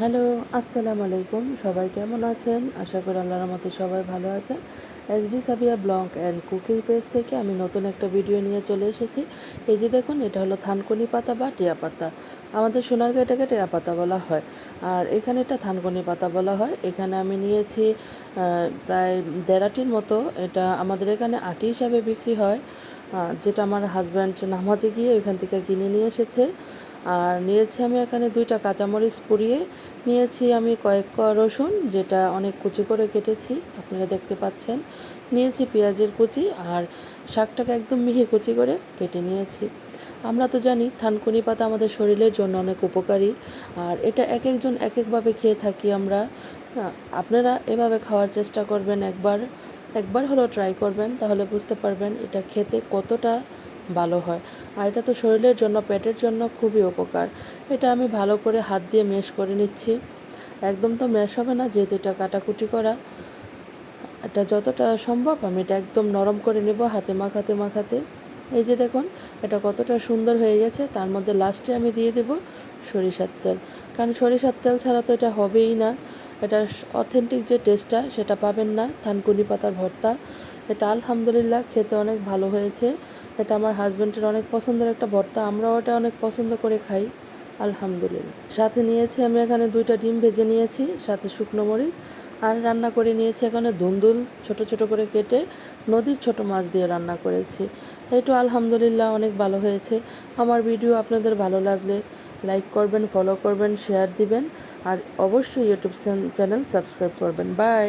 Hello আসসালামু আলাইকুম সবাই কেমন আছেন? আশা করি আল্লাহর মতে সবাই ভালো আছেন। S B Sabiya blog and cooking page থেকে আমি নতুন একটা ভিডিও নিয়ে চলে এসেছি। এই যে দেখুন, এটা হলো থানকুনি পাতা বা টিয়া পাতা। আমাদের সোনার সোনারগাঁটাকে টিয়া পাতা বলা হয়। আর এখানে এটা থানকুনি পাতা বলা হয়। এখানে আমি নিয়েছি প্রায় দেড়াটির মতো। এটা আমাদের এখানে আটি হিসাবে বিক্রি হয়। যেটা আমার হাজব্যান্ড নামাজে গিয়ে ওইখান থেকে কিনে নিয়ে এসেছে। আর নিয়েছি আমি এখানে দুইটা কাঁচামরিচ পুড়িয়ে, নিয়েছি আমি কয়েক ক রসুন, যেটা অনেক কুচি করে কেটেছি, আপনারা দেখতে পাচ্ছেন। নিয়েছি পেঁয়াজের কুচি আর শাকটাকে একদম মিহি কুচি করে কেটে নিয়েছি। আমরা তো জানি, থানকুনি পাতা আমাদের শরীরের জন্য অনেক উপকারী, আর এটা এক একজন এক একভাবে খেয়ে থাকি আমরা। আপনারা এভাবে খাওয়ার চেষ্টা করবেন একবার একবার হলেও ট্রাই করবেন, তাহলে বুঝতে পারবেন এটা খেতে কতটা ভালো হয়। আর এটা তো শরীরের জন্য, পেটের জন্য খুবই উপকার। এটা আমি ভালো করে হাত দিয়ে মেশ করে নিচ্ছি। একদম তো ম্যাশ হবে না, যেহেতু এটা কাটাকুটি করা। এটা যতটা সম্ভব আমি এটা একদম নরম করে নেব হাতে মাখাতে মাখাতে। এই যে দেখুন, এটা কতটা সুন্দর হয়ে গেছে। তার মধ্যে লাস্টে আমি দিয়ে দেব সরিষার তেল। কারণ সরিষার তেল ছাড়া তো এটা হবেই না। এটা অথেন্টিক যে টেস্টটা সেটা পাবেন না। থানকুনি পাতার ভর্তা। এটা আলহামদুলিল্লাহ খেতে অনেক ভালো হয়েছে। এটা আমার হাজব্যান্ডের অনেক পছন্দের একটা ভর্তা, আমরাও এটা অনেক পছন্দ করে খাই, আলহামদুলিল্লাহ। সাথে নিয়েছি আমি এখানে দুইটা ডিম ভেজে নিয়েছি, সাথে শুকনো মরিচ, আর রান্না করে নিয়েছি এখানে ধুন্দুল ছোট ছোট করে কেটে নদীর ছোট মাছ দিয়ে রান্না করেছি। এইটু আলহামদুলিল্লাহ অনেক ভালো হয়েছে। আমার ভিডিও আপনাদের ভালো লাগলে লাইক করবেন, ফলো করবেন, শেয়ার দিবেন, আর অবশ্যই ইউটিউব চ্যানেল সাবস্ক্রাইব করবেন। বাই!